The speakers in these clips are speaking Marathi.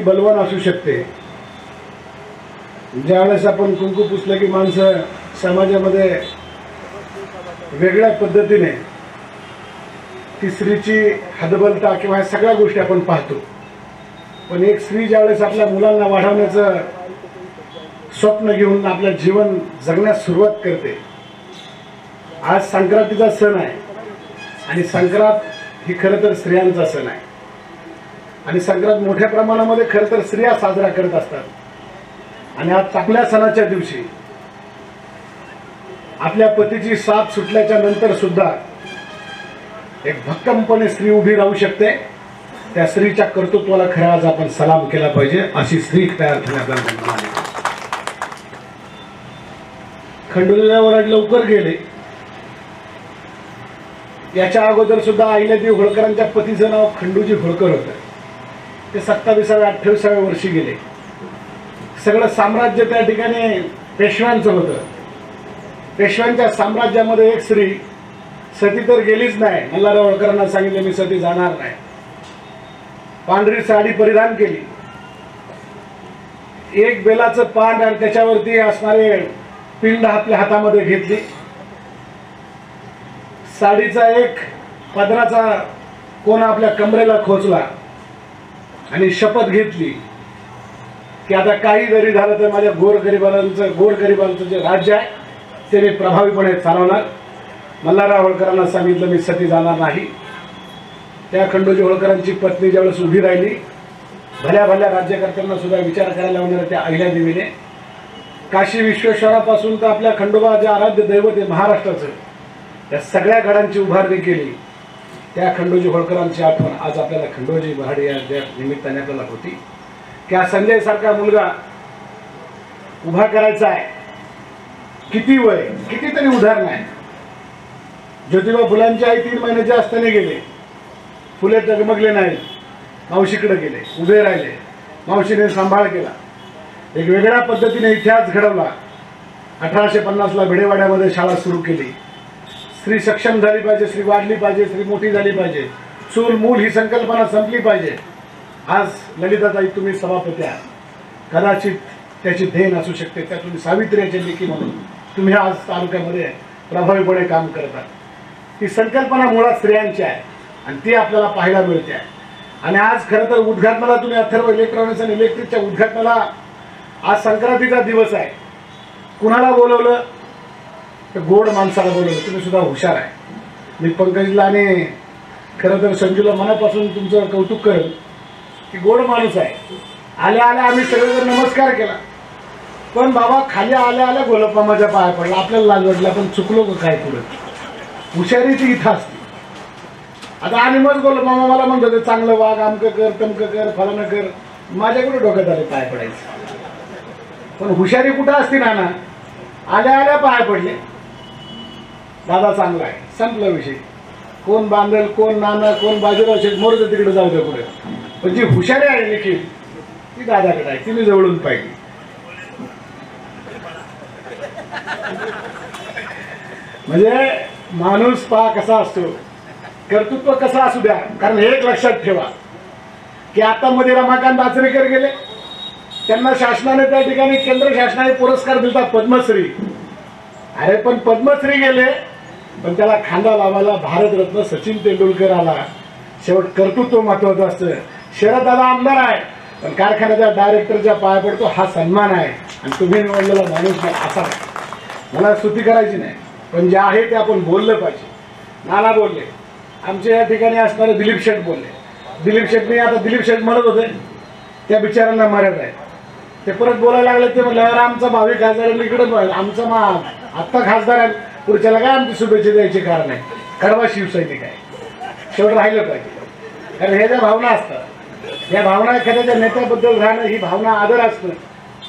ती बलवान असू शकते. ज्यावेळेस आपण कुंकू पुसलं की माणसं समाजामध्ये वेगळ्या पद्धतीने ती स्त्रीची हदबलता किंवा ह्या सगळ्या गोष्टी आपण पाहतो. पण एक स्त्री ज्यावेळेस आपल्या मुलांना वाढवण्याचं स्वप्न घेऊन आपलं जीवन जगण्यास सुरुवात करते. आज संक्रांतीचा सण आहे. आणि संक्रांत ही खरं तर स्त्रियांचा सण आहे. आणि संक्रांत मोठ्या प्रमाणामध्ये खरं तर स्त्रिया साजरा करत असतात. आणि आज चांगल्या सणाच्या दिवशी आपल्या पतीची साथ सुटल्याच्या नंतर सुद्धा एक भक्कमपणे स्त्री उभी राहू शकते. त्या स्त्रीच्या कर्तृत्वाला खऱ्या आज आपण सलाम केला पाहिजे अशी स्त्री तयार झाली आपल्याला खंडोलीला वराड लवकर गेले. याच्या अगोदर सुद्धा अहिल्यादेवी होळकरांच्या पतीचं नाव खंडूजी होळकर होतं. ते सत्तावीसाव्या अठ्ठावीसाव्या वर्षी गेले. सगळं साम्राज्य त्या ठिकाणी पेशव्यांचं होतं. पेशव्यांच्या साम्राज्यामध्ये एक स्त्री सती तर गेलीच नाही. मल्हारराव होळकरांना सांगितलं मी सती जाणार नाही. पांढरी साडी परिधान केली. एक बेलाचं पान आणि त्याच्यावरती असणारे पिंड आपल्या हातामध्ये घेतली. साडीचा एक पदराचा कोण आपल्या कमरेला खोचला. आणि शपथ घेतली की आता काही जरी झालं तर माझ्या गोरगरिबांचं गोरगरिबांचं जे राज्य आहे ते मी प्रभावीपणे चालवणार. मल्हारराव होळकरांना सांगितलं मी सती जाणार नाही. त्या खंडोजी होळकरांची पत्नी ज्यावेळेस उभी राहिली भल्या भल्या राज्यकर्त्यांना सुद्धा विचार करायला लावणाऱ्या त्या अहिल्यादेवीने काशी विश्वेश्वरापासून तर आपल्या खंडोबा जे आराध्य दैवत आहे महाराष्ट्राचं त्या सगळ्या गडांची उभारणी केली. त्या खंडोजी होळकरांची आठवण आज आपल्याला खंडोजी महाडे या ज्या निमित्ताने आपल्याला होती. की हा मुलगा उभा करायचा आहे. किती वय कितीतरी उदाहरण आहे ज्योतिबा फुलांची आई तीन महिन्याचे असताना गेले. फुले टगमगले नाही मावशीकडे गेले उभे राहिले. मावशीने सांभाळ केला. एक वेगळ्या पद्धतीने इतिहास घडवला. अठराशे पन्नासला भिडेवाड्यामध्ये शाळा सुरू केली. स्त्री सक्षम झाली पाहिजे स्त्री वाढली पाहिजे स्त्री मोठी झाली पाहिजे. चूल मूल ही संकल्पना संपली पाहिजे. आज ललिताताई तुम्ही सभापती आहात. कदाचित त्याची देण असू शकते त्या तुम्ही लेखी म्हणून. तुम्ही आज तालुक्यामध्ये प्रभावीपणे काम करतात. ती संकल्पना मुळात स्त्रियांची आहे आणि ती आपल्याला पाहायला मिळते. आहे आणि आज खरं तर उद्घाटनाला तुम्ही अथर्व इलेक्ट्रॉनिक्स आणि इलेक्ट्रिकच्या उद्घाटनाला आज संक्रांतीचा दिवस आहे. कुणाला बोलवलं? तर गोड माणसाला बोलवलं तुम्ही सुद्धा हुशार आहे. मी पंकजला आणि खरं तर संजूला मनापासून तुमचं कौतुक करेल की गोड माणूस आहे. आल्या आल्या आम्ही सगळेजण नमस्कार केला. पण बाबा खाली आल्या आल्या गोलपामाच्या पाया पडला. आपल्याला लाज वाटला पण चुकलो का काय पुढे? हुशारी ती इथं असते. आता आणि मग गोलपामा मला म्हणत होते चांगलं वाघ आमकं कर तमकं कर फलानं कर. माझ्याकडे डोक्यात आले पाय पडायचं. पण हुशारी कुठं असते ना ना आल्या आल्या पाय पडले. दादा चांगला आहे. संपला विषय. कोण बांधेल कोण नाना कोण बाजूला शेत मोरत तिकडे जाऊ दे पुढे. पण जी हुशारी आहे देखील ती दादाकडे आहे. तिने जवळून पाहिली. म्हणजे माणूस पा कसा असतो. कर्तृत्व कसा असू द्या कारण हे एक लक्षात ठेवा. की आता मध्ये रमाकांत आचरेकर गेले. त्यांना शासनाने त्या ठिकाणी केंद्र शासनाने पुरस्कार दिला पद्मश्री. अरे पण पद्मश्री गेले पण त्याला खांदा लावायला भारतरत्न सचिन तेंडुलकर आला. शेवट कर्तृत्व महत्वाचं असतं. शरद दादा आमदार आहे पण कारखान्याच्या डायरेक्टरच्या पाया पडतो हा सन्मान आहे. आणि तुम्ही निवडलेला माणूस असा मला स्तुती करायची नाही पण जे आहे ते आपण बोललं पाहिजे. नाना बोलले आमच्या या ठिकाणी असणारे दिलीप शेठ बोलले. दिलीप शेठने आता दिलीप शेठ म्हणत होते त्या बिचारांना मर्याद आहे. ते परत बोलायला लागले ते म्हणलं आमचा भावी खासदार इकडे आमचा मा आत्ता खासदार आहे. पुढच्याला काय आमची शुभेच्छा द्यायची कारण आहे कडवा शिवसैनिक आहे. शेवट राहिलं पाहिजे. कारण ह्या ज्या भावना असतात या भावना एखाद्याच्या नेत्याबद्दल राहणं ही भावना आदर असणं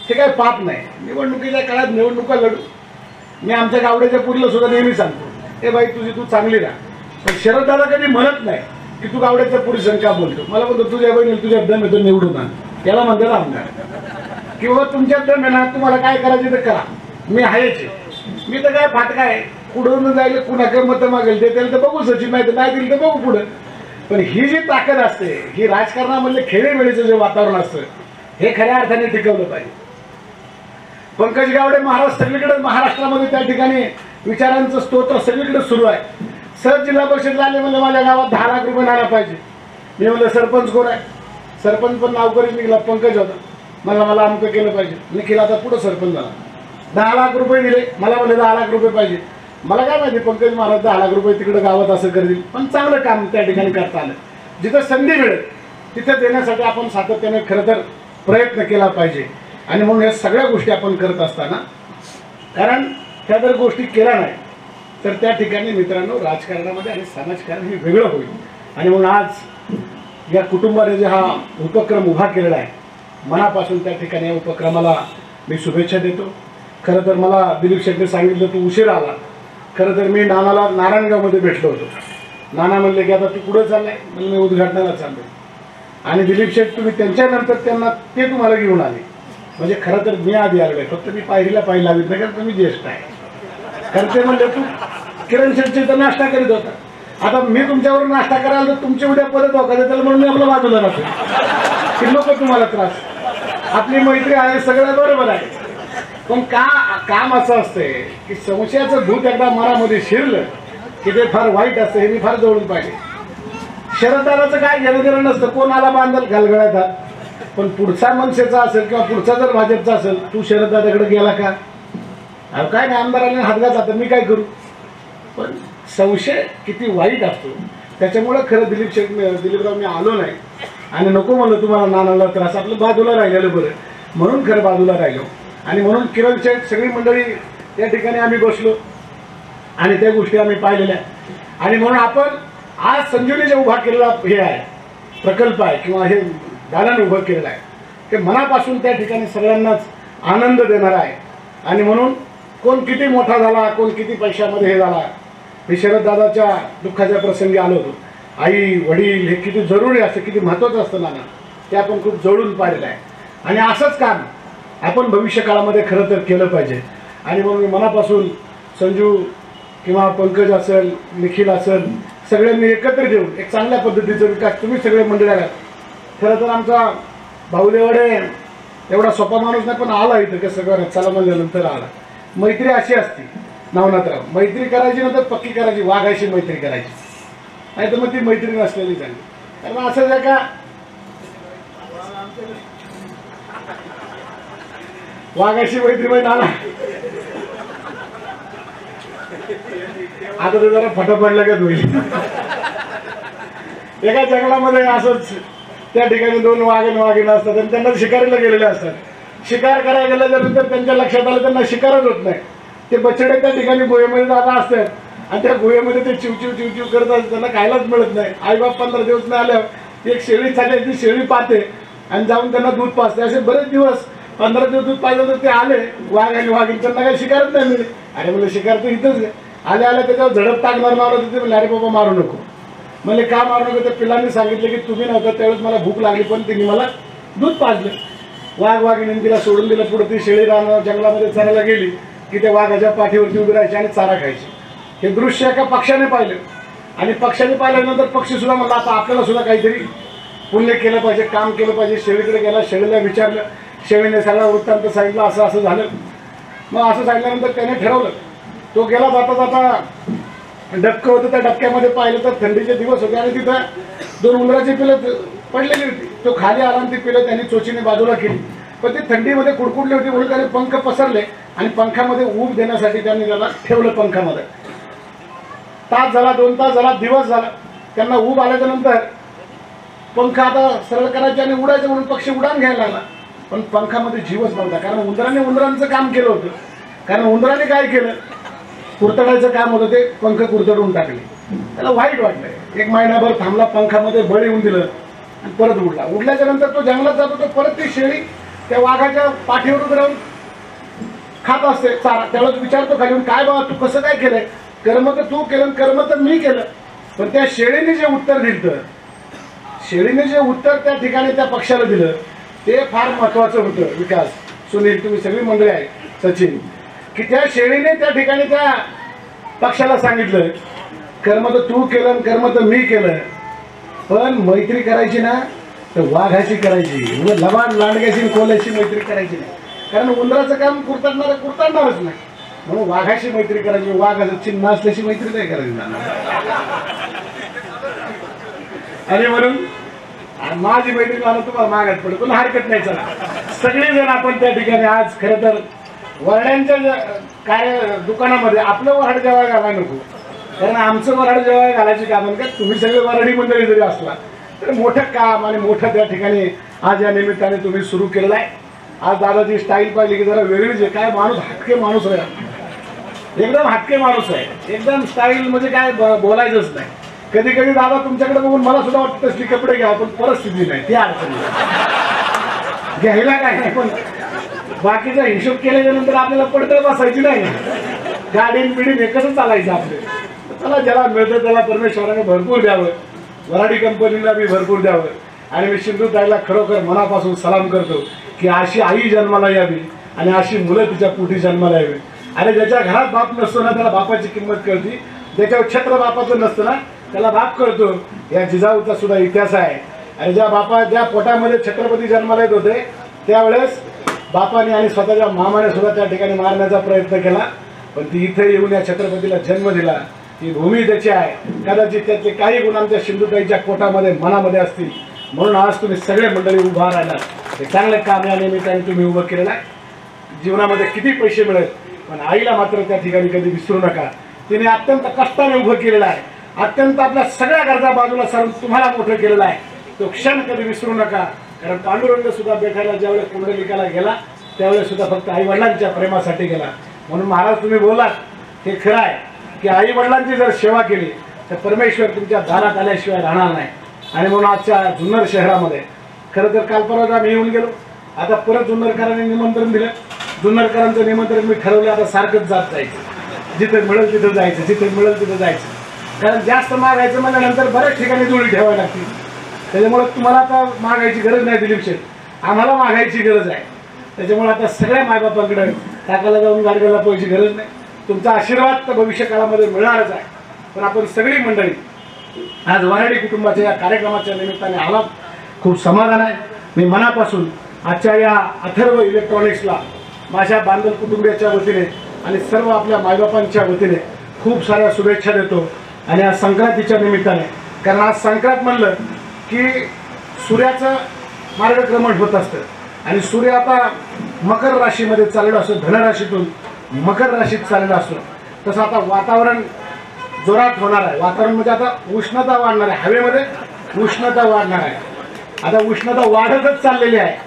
ते काय पाप नाही. निवडणुकीच्या काळात निवडणुका लढू. मी आमच्या गावड्याच्या पुढलं सुद्धा नेहमी सांगतो ए बाई तुझी तू चांगली राहा. पण शरद दादा कधी म्हणत नाही की तू गावड्याच्या पुढे संख्या बोलतो. मला म्हणतो तुझ्या बहिणी तुझ्या दम येतो निवडून आण. याला म्हणतात आमदार. किंवा तुमच्यात दम आहे ना तुम्हाला काय करायचं ते करा. मी आहेच आहे. मी तर काय फाटका आहे. पुढून जायला कुणाकडे मतं मागेल ते त्याला तर बघू सचिन नाही तर नाही दिली तर बघू पुढं. पण ही जी ताकद असते ही राजकारणामधले खेळीमेळीचं जे वातावरण असतं हे खऱ्या अर्थाने टिकवलं पाहिजे. पंकज गावडे महाराज सगळीकडे महाराष्ट्रामध्ये त्या ठिकाणी विचारांचं स्तोत्र सगळीकडे सुरू आहे. सर जिल्हा परिषदला आले म्हणजे माझ्या गावात दहा लाख रुपये नाला पाहिजे. मी म्हणलं सरपंच कोण आहे? सरपंच पण नावकरीच निघाला पंकज होता. मला मला अमकं केलं पाहिजे. निखिल आता पुढं सरपंच झाला. दहा लाख रुपये दिले. मला म्हणले दहा लाख रुपये पाहिजे. मला काय माहिती पंकज महाराज दहा लाख रुपये तिकडे गावात असं करतील. पण चांगलं काम त्या ठिकाणी करता आलं. जिथं संधी मिळेल तिथं देण्यासाठी आपण सातत्याने खरं तर प्रयत्न केला पाहिजे. आणि म्हणून या सगळ्या गोष्टी आपण करत असताना कारण त्या जर गोष्टी केल्या नाही तर त्या ठिकाणी मित्रांनो राजकारणामध्ये आणि समाजकारण हे वेगळं होईल. आणि म्हणून आज या कुटुंबाने जे हा उपक्रम उभा केलेला आहे मनापासून त्या ठिकाणी या उपक्रमाला मी शुभेच्छा देतो. खरं तर मला दिलीप शेटने सांगितलं तू उशीर आला. खरं तर मी नानाला नारायणगावमध्ये भेटलो होतो. नाना म्हणले की आता तू कुठं चाललाय. म्हणजे मी उद्घाटनाला चाललो आणि दिलीप शेठ तुम्ही त्यांच्यानंतर त्यांना ते तुम्हाला घेऊन आले. म्हणजे खरं तर मी आधी आलोय फक्त मी पायरीला पाहिजे लावित नाही कारण तुम्ही ज्येष्ठ आहे. कारण ते म्हणले तू किरण शेठचे तर नाश्ता करीत होता. आता मी तुमच्यावर नाश्ता करायला तर तुमच्या उद्या परत वाकायचं त्याला म्हणून मी आपल्या बाजूला राहतो की नको तुम्हाला त्रास. आपली मैत्री आहे सगळ्या बरोबर आहे. पण का काम असं असतंय की संशयाचं भूत एकदा मनामध्ये शिरलं की ते फार वाईट असतं हे मी फार जवळून पाहिजे शरदाराचं काय घेणं देणं नसतं कोणाला बांधल घालगळ्यात पण पुढचा मनसेचा असेल किंवा पुढचा जर भाजपचा असेल तू शरदादाकडे गेला का? अहो काय नाही आमदाराने हात घातला तर मी काय करू? पण संशय किती वाईट असतो. त्याच्यामुळं खरं दिलीप शेठ दिलीपराव मी आलो नाही. आणि नको म्हणलं तुम्हाला नानाला त्रास आपलं बाजूला राहिलेलं बरं. म्हणून खरं बाजूला राहिलो. आणि म्हणून किरणचे सगळी मंडळी त्या ठिकाणी आम्ही बसलो. आणि त्या गोष्टी आम्ही पाहिलेल्या. आणि म्हणून आपण आज संजीवनी जे उभा केलेला हे आहे प्रकल्प आहे किंवा हे दालन उभं केलेलं आहे ते मनापासून त्या ठिकाणी सगळ्यांनाच आनंद देणार आहे. आणि म्हणून कोण किती मोठा झाला कोण किती पैशामध्ये हे झाला मी शरददादाच्या दुःखाच्या प्रसंगी आलो होतो. आई वडील हे किती जरुरी असतं किती महत्त्वाचं असतं नाना ते आपण खूप जवळून पाहिलेलं आहे. आणि असंच काम आपण भविष्य काळामध्ये खरं तर केलं पाहिजे. आणि मग मी मनापासून संजू किंवा पंकज असेल निखिल असेल सगळ्यांनी एकत्र येऊन एक चांगल्या पद्धतीचा विकास तुम्ही सगळे मंडळी आलात खरं तर आमचा भाऊदेवाडे एवढा सोपा माणूस नाही पण आला इथं कसं सगळं चला म्हणल्यानंतर आला. मैत्री अशी असती नवनाथराव. मैत्री करायची नंतर पक्की करायची वाघाशी मैत्री करायची. नाही तर मग ती मैत्री नसलेली झाली. कारण असं जर का वाघाशी मैत्री माहीत आला आता ते जरा फटा पडलं का होईल. एका जंगलामध्ये असंच त्या ठिकाणी दोन वाघन वाघीण असतात आणि त्यांना शिकारीला गेलेले असतात. शिकार करायला गेल्यानंतर त्यांच्या लक्षात आलं त्यांना शिकारच होत नाही. ते बछडे त्या ठिकाणी गुहेमध्ये जाता असतात आणि त्या गुहेमध्ये ते चिवचिव चिवचिव करत असतात. त्यांना खायलाच मिळत नाही. आईबाप पंधरा दिवस नाही आल्यावर एक शेळी चालेल ती शेळी पाहते आणि जाऊन त्यांना दूध पाचते असे बरेच दिवस पंधरा दिवस दूध पाहिलं तर ते आले. वाघ आणि वाघीण त्यांना काही शिकारच नाही मिळेल अरे म्हणलं शिकार तर इथंच. आले आले त्याच्यावर झडप टाकणार मारत होते म्हणले अरे बाबा मारू नको. म्हणजे का मारू नको? त्या पिलांनी सांगितलं की तुम्ही नव्हतं त्यावेळेस मला भूक लागली पण तिने मला दूध पाजलं. वाघ वाघिणीने तिला सोडून दिलं. पुढे ती शेळी रान जंगलामध्ये चरायला गेली की त्या वाघाच्या पाठीवरती उभी राहायची आणि चारा खायची. हे दृश्य एका पक्षाने पाहिलं. आणि पक्षाने पाहिल्यानंतर पक्षी सुद्धा म्हणला आता आपल्याला सुद्धा काहीतरी पुण्य केलं पाहिजे काम केलं पाहिजे. शेळीकडे गेला शेळीला विचारलं शेवेने सगळा वृत्तांत सांगितलं असं असं झालं. मग असं सांगितल्यानंतर त्याने ठरवलं. तो गेला जाता जाता डबकं होतं त्या डबक्यामध्ये पाहिलं तर थंडीचे दिवस होते आणि तिथं दोन उंदराची पिलं पडलेली होती. तो खाली आला आणि ती पिलं त्यांनी चोचीने बाजूला केली. पण ती थंडीमध्ये कुडकुडली होती म्हणून त्याने पंख पसरले आणि पंखामध्ये ऊब देण्यासाठी त्यांनी त्याला ठेवलं पंखामध्ये. तास झाला दोन तास झाला दिवस झाला. त्यांना ऊब आल्याच्यानंतर पंख आता सरळ करायचे आणि उडायचं म्हणून पक्षी उडान घ्यायला लागला. पण पंखामध्ये जीवच नव्हता. कारण उंदराने उंदरांचं काम केलं होतं. कारण उंदराने काय केलं? कुरतडायचं काम होतं ते पंख कुरतडून टाकले. त्याला वाईट वाटलं. एक महिनाभर थांबला पंखामध्ये बळ येऊन दिलं आणि परत उडला. उडल्याच्या नंतर तो जंगलात जातो तर परत ती शेळी त्या वाघाच्या पाठीवर उभं राहून खात असते चारा. त्याला विचारतो खाली काय बाबा तू कसं काय केलंय? कर्म तर तू केलं कर्म तर मी केलं. पण त्या शेळीने जे उत्तर दिलं शेळीने जे उत्तर त्या ठिकाणी त्या पक्षाला दिलं ते फार महत्वाचं होतं विकास. सुनील तुम्ही सगळी मंडळी आहे सचिन. की त्या शेळीने त्या ठिकाणी त्या पक्षाला सांगितलं कर्म तर तू केलं आणि कर्म तर मी केलं पण मैत्री करायची ना तर वाघाशी करायची. उगाच लबाड लांडग्याशी कोल्याशी मैत्री करायची नाही. कारण उंदराचं काम कुरतडणार कुरतडणारच नाही. म्हणून वाघाशी मैत्री करायची. वाघाचं चिन्ह असल्याशी मैत्री नाही करायची. आणि म्हणून आणि माझी मैत्री मला तुम्हाला मागत पडत पण हरकत नाही चला. सगळेजण आपण त्या ठिकाणी आज खरं तर वरड्यांच्या ज- दुकानामध्ये आपलं वराड जेव्हा घालायला नको. कारण आमचं वराड जेव्हा घालायची काम का तुम्ही सगळे वराडी मंडळी जरी असला तर मोठं काम आणि मोठं त्या ठिकाणी आज या निमित्ताने तुम्ही सुरू केलेलं आहे. आज दादाची स्टाईल पाहिली की जरा वेगळीच आहे. काय माणूस हटके माणूस आहे. एकदम हटके माणूस आहे. एकदम स्टाईल म्हणजे काय ब- बोलायचंच नाही. कधी कधी दादा तुमच्याकडे बघून मला सुद्धा वाटतं असली कपडे घ्या पण परिस्थिती नाही. ती अडचण घ्यायला काय नाही पण बाकीचा हिशोब केल्याच्यानंतर आपल्याला पडतळ बसायची नाही. गाडी बिडीन एकच कसं चालायचं आपले. चला ज्याला मिळतं त्याला परमेश्वराने भरपूर द्यावं. वराडी कंपनीला मी भरपूर द्यावं. आणि मी सिंधुताईला खरोखर मनापासून सलाम करतो की अशी आई जन्माला यावी आणि अशी मुलं तिच्या पोटी जन्माला यावी. आणि ज्याच्या घरात बाप नसतो ना त्याला बापाची किंमत कळती. ज्याच्यावर छत्र बापाचं नसतं ना त्याला बाप कळतो या जिजाऊचा सुद्धा इतिहास आहे. आणि ज्या बापा ज्या पोटामध्ये छत्रपती जन्माला येत होते त्यावेळेस बापाने आणि स्वतःच्या मामाने सुद्धा त्या ठिकाणी मारण्याचा प्रयत्न केला. पण ती इथे येऊन या छत्रपतीला जन्म दिला. ही भूमी त्याची आहे. कदाचित त्याचे काही गुण आमच्या सिंधुताईच्या पोटामध्ये मनामध्ये असतील. म्हणून आज तुम्ही सगळे मंडळी उभा राहिला हे चांगलं काम या निमित्ताने तुम्ही उभं केलेलं आहे. जीवनामध्ये किती पैसे मिळेल पण आईला मात्र त्या ठिकाणी कधी विसरू नका. तिने अत्यंत कष्टाने उभं केलेलं आहे. अत्यंत आपल्या सगळ्या गरजा बाजूला सारून तुम्हाला मोठं केलेलं आहे. तो क्षण कधी विसरू नका. कारण पांडुरंग सुद्धा भेटायला ज्यावेळेस कुंडलिकाला गेला त्यावेळेस सुद्धा फक्त आई वडिलांच्या प्रेमासाठी गेला. म्हणून महाराज तुम्ही बोलात. हे खरं आहे की आई वडिलांची जर सेवा केली तर परमेश्वर तुमच्या दारात आल्याशिवाय राहणार नाही. आणि म्हणून आजच्या जुन्नर शहरामध्ये खरं तर काल परत आम्ही येऊन गेलो आता परत जुन्नरकरांनी निमंत्रण दिलं. जुन्नरकरांचं निमंत्रण मी ठरवलं आता सारखंच जात जायचं. जिथे मिळेल तिथं जायचं जिथे मिळेल तिथं जायचं. कारण जास्त मागायचं म्हणल्यानंतर बऱ्याच ठिकाणी जोडी ठेवावी लागतील त्याच्यामुळे तुम्हाला आता मागायची गरज नाही दिलीप शेठ. आम्हाला मागायची गरज आहे. त्याच्यामुळे आता सगळ्या मायबापांकडे टाकायला जाऊन गाडीला पोहायची गरज नाही. तुमचा आशीर्वाद तर भविष्य काळामध्ये मिळणारच आहे. पण आपण सगळी मंडळी आज वराडी कुटुंबाच्या या कार्यक्रमाच्या निमित्ताने आलात. खूप समाधान आहे. मी मनापासून आजच्या या अथर्व इलेक्ट्रॉनिक्सला माझ्या बांधव कुटुंबियाच्या वतीने आणि सर्व आपल्या मायबापांच्या वतीने खूप साऱ्या शुभेच्छा देतो. आणि आज संक्रांतीच्या निमित्ताने. कारण आज संक्रांत म्हणलं की सूर्याचं मार्गक्रमण होत असतं. आणि सूर्य आता मकर राशीमध्ये चाललेला असतो धनराशीतून मकर राशीत चाललेला असतो. तसं आता वातावरण जोरात होणार आहे. वातावरण म्हणजे आता उष्णता वाढणार आहे. हवेमध्ये उष्णता वाढणार आहे. आता उष्णता वाढतच चाललेली आहे.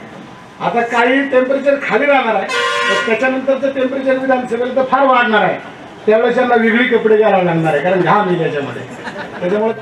आता काही टेम्परेचर खाली राहणार आहे. तर त्याच्यानंतरचं टेम्परेचर विधानसभेला तर फार वाढणार आहे. त्यावेळेस त्यांना वेगळी कपडे घालावे लागणार आहे कारण घाम आहे त्याच्यामध्ये. त्याच्यामुळे